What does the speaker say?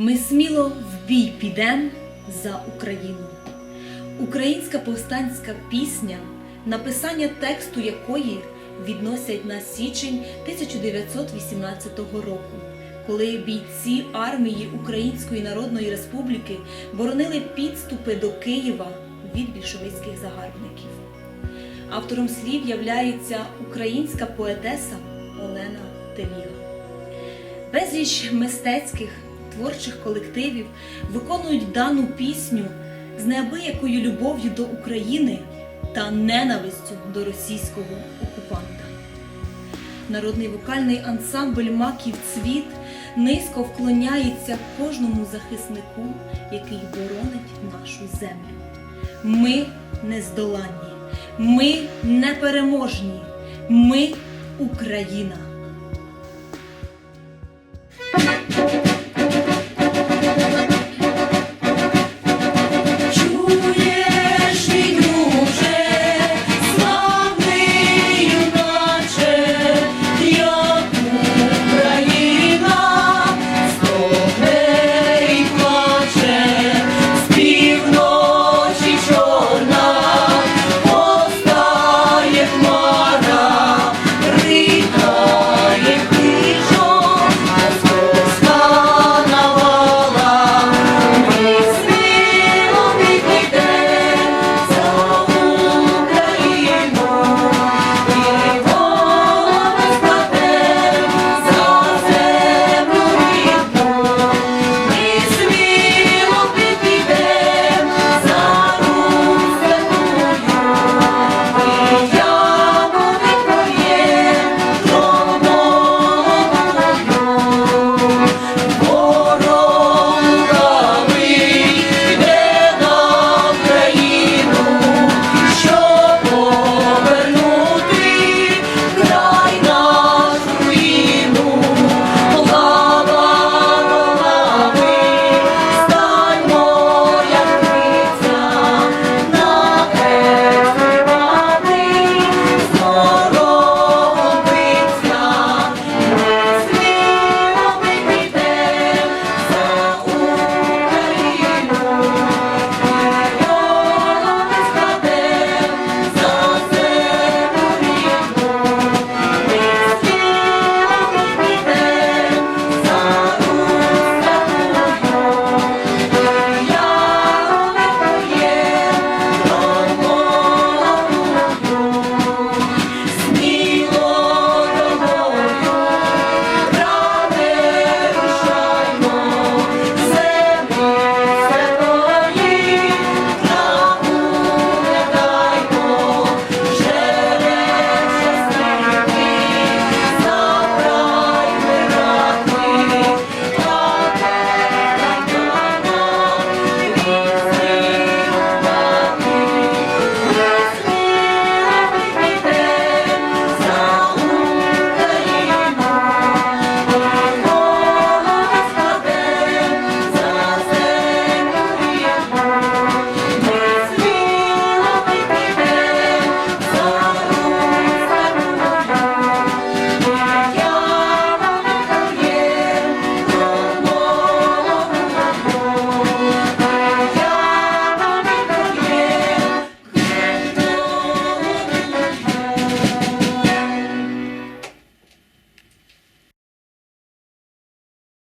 Ми сміло в бій підем за Україну. Українська повстанська пісня, написання тексту якої відносять на січень 1918 року, коли бійці армії Української Народної Республіки боронили підступи до Києва від більшовицьких загарбників. Автором слів являється українська поетеса Олена Теліга. Безліч мистецьких творчих колективів виконують дану пісню з неабиякою любов'ю до України та ненавистю до російського окупанта. Народний вокальний ансамбль Маків Цвіт низько вклоняється кожному захиснику, який боронить нашу землю. Ми нездоланні, ми непереможні, ми Україна.